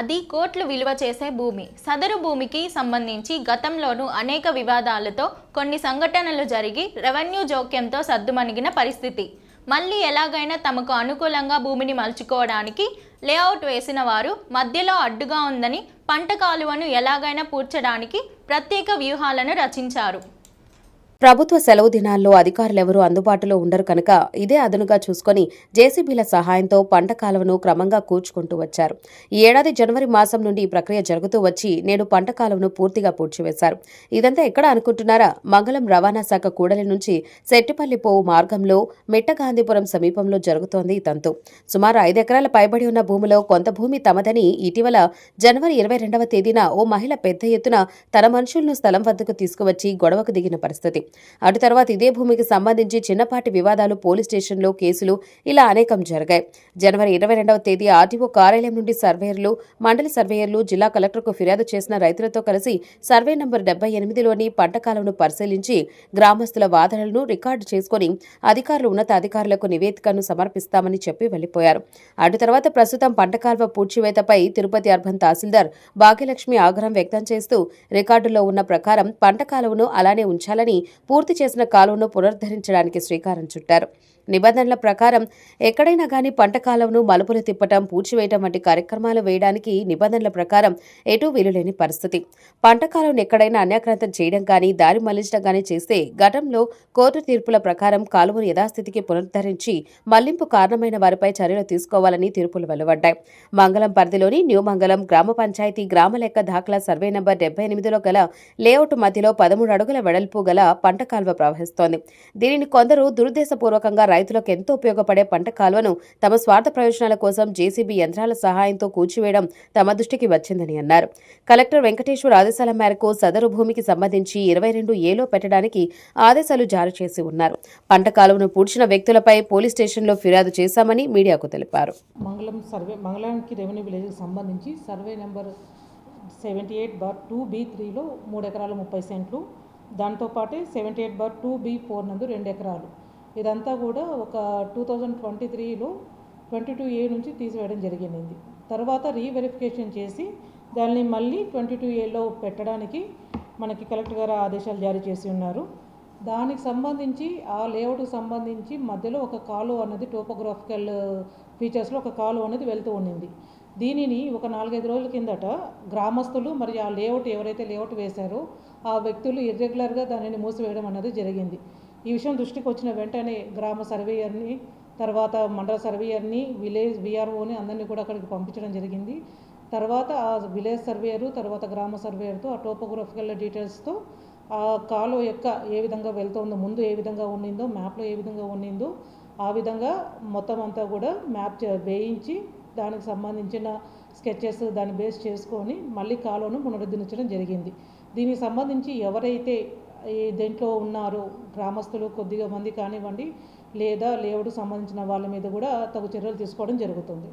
అది కోట్లు విలువ చేసే భూమి. సదరు భూమికి సంబంధించి గతంలోనూ అనేక వివాదాలతో కొన్ని సంఘటనలు జరిగి రెవెన్యూ జోక్యంతో సద్దుమణిగిన పరిస్థితి. మళ్ళీ ఎలాగైనా తమకు అనుకూలంగా భూమిని మలుచుకోవడానికి లేఅవుట్ వేసిన వారు మధ్యలో అడ్డుగా ఉందని పంట కాలువను ఎలాగైనా పూడ్చడానికి ప్రత్యేక వ్యూహాలను రచించారు. ప్రభుత్వ సెలవు దినాల్లో అధికారులెవరూ అందుబాటులో ఉండరు కనుక ఇదే అదనుగా చూసుకొని జేసీబీల సహాయంతో పంట కాలువను క్రమంగా కూర్చుకుంటూ వచ్చారు. ఈ ఏడాది జనవరి మాసం నుండి ఈ ప్రక్రియ జరుగుతూ వచ్చి నేడు పంట కాలువను పూర్తిగా పూడ్చివేశారు. ఇదంతా ఎక్కడ అనుకుంటున్నారా? మంగళం రవాణా శాఖ కూడలి నుంచి సెట్టిపల్లి పోవు మార్గంలో మిట్టగాంధీపురం సమీపంలో జరుగుతోంది ఈ తంతు. సుమారు ఐదు ఎకరాల పైబడి ఉన్న భూమిలో కొంత భూమి తమదని ఇటీవల జనవరి ఇరవై రెండవ తేదీన ఓ మహిళ పెద్ద ఎత్తున తన మనుషులను స్థలం వద్దకు తీసుకువచ్చి గొడవకు దిగిన పరిస్థితి. అటు తర్వాత ఇదే భూమికి సంబంధించి చిన్నపాటి వివాదాలు పోలీస్ స్టేషన్లో కేసులు ఇలా అనేకం జరిగాయి. జనవరి ఇరవై రెండవ తేదీ ఆర్టీఓ కార్యాలయం నుండి సర్వేయర్లు మండలి సర్వేయర్లు జిల్లా కలెక్టర్కు ఫిర్యాదు చేసిన రైతులతో కలిసి సర్వే నంబర్ డెబ్బై ఎనిమిదిలోని పంట కాలంను పరిశీలించి గ్రామస్తుల వాదనలను రికార్డు చేసుకుని అధికారులు ఉన్నతాధికారులకు నివేదికను సమర్పిస్తామని చెప్పి వెళ్ళిపోయారు అటు తర్వాత ప్రస్తుతం పంటకాల్వ పూడ్చివేతపై తిరుపతి అర్బన్ తహసీల్దార్ భాగ్యలక్ష్మి ఆగ్రహం వ్యక్తం చేస్తూ రికార్డులో ఉన్న ప్రకారం పంట కాలువను అలానే ఉంచాలని పూర్తి చేసిన కాలువను పునరుద్ధరించడానికి శ్రీకారం చుట్టారు. నిబంధనల ప్రకారం ఎక్కడైనా కానీ పంట కాలంను మలుపులు తిప్పటం పూడ్చివేయటం వంటి కార్యక్రమాలు వేయడానికి నిబంధనల ప్రకారం ఎటూ వీలులేని పరిస్థితి. పంట కాలువను ఎక్కడైనా అన్యాక్రాంతం చేయడం కానీ దారి మళ్ళించడం కానీ చేస్తే గతంలో కోర్టు తీర్పుల ప్రకారం కాలువను యథాస్థితికి పునరుద్ధరించి మళ్ళింపు కారణమైన వారిపై చర్యలు తీసుకోవాలని తీర్పులు వెలువడ్డాయి. మంగళం పరిధిలోని న్యూ మంగళం గ్రామ పంచాయతీ గ్రామ లెక్క దాఖలా సర్వే నెంబర్ డెబ్బై ఎనిమిదిలో గల లేఅవుట్ మధ్యలో పదమూడు అడుగుల వెడల్పు గల పంట కాలువ ప్రవహిస్తోంది. దీనిని కొందరు దురుద్దేశపూర్వకంగా రైతులకు ఎంతో ఉపయోగపడే పంట కాలువను తమ స్వార్థ ప్రయోజనాల కోసం జేసీబీ యంత్రాల సహాయంతో కూల్చివేయడం తమ దృష్టికి వచ్చిందని అన్నారు. కలెక్టర్ వెంకటేశ్వర్ ఆదేశాల మేరకు సదరు భూమికి సంబంధించి ఇరవై రెండు ఏలో పెట్టడానికి ఆదేశాలు జారీ చేసి ఉన్నారు. పంట కాలువను పూడ్చిన వ్యక్తులపై పోలీస్ స్టేషన్లో ఫిర్యాదు చేశామని మీడియాకు తెలిపారు. మంగళం సర్వే మంగళానికి రెవెన్యూ విలేజ్కి సంబంధించి survey number seventy eight bar two B త్రీలో మూడు ఎకరాలు ముప్పై సెంట్లు దాంతోపాటే seventy eight bar two B four నందు రెండు ఎకరాలు. ఇదంతా కూడా ఒక టూ థౌజండ్ ట్వంటీ త్రీలో ట్వంటీ టూ ఏ నుంచి తీసివేయడం జరిగింది. తర్వాత రీవెరిఫికేషన్ చేసి దాన్ని మళ్ళీ ట్వంటీ టూ ఏలో పెట్టడానికి మనకి కలెక్టర్ గారు ఆదేశాలు జారీ చేసి ఉన్నారు. దానికి సంబంధించి ఆ లేఅవుట్కి సంబంధించి మధ్యలో ఒక కాలువ అన్నది టోపోగ్రాఫికల్ ఫీచర్స్లో ఒక కాలువ అనేది వెళ్తూ ఉండింది దీనిని ఒక నాలుగైదు రోజుల కిందట గ్రామస్తులు మరి ఆ లేఅవుట్ ఎవరైతే లేఅవుట్ వేశారో ఆ వ్యక్తులు ఇర్రెగ్యులర్గా దానిని మూసివేయడం అన్నది జరిగింది. ఈ విషయం దృష్టికి వచ్చిన వెంటనే గ్రామ సర్వేయర్ని తర్వాత మండల సర్వేయర్ని విలేజ్ విఆర్ఓని అందరినీ కూడా అక్కడికి పంపించడం జరిగింది. తర్వాత ఆ విలేజ్ సర్వేయరు తర్వాత గ్రామ సర్వేయర్తో ఆ టోపోగ్రఫికల్ డీటెయిల్స్తో ఆ కాలు యొక్క ఏ విధంగా వెళ్తుందో ముందు ఏ విధంగా ఉండిందో మ్యాప్లో ఏ విధంగా ఉండిందో ఆ విధంగా మొత్తం అంతా కూడా మ్యాప్ చే- వేయించి దానికి సంబంధించిన స్కెచెస్ దాన్ని బేస్ చేసుకొని మళ్ళీ కాలువను పునరుద్ధరించడం జరిగింది. దీనికి సంబంధించి ఎవరైతే దేంట్లో ఉన్నారో గ్రామస్తులు కొద్దిగా మంది కానివ్వండి లేదా లేవుడు సంబంధించిన వాళ్ళ మీద కూడా తగు చర్యలు తీసుకోవడం జరుగుతుంది.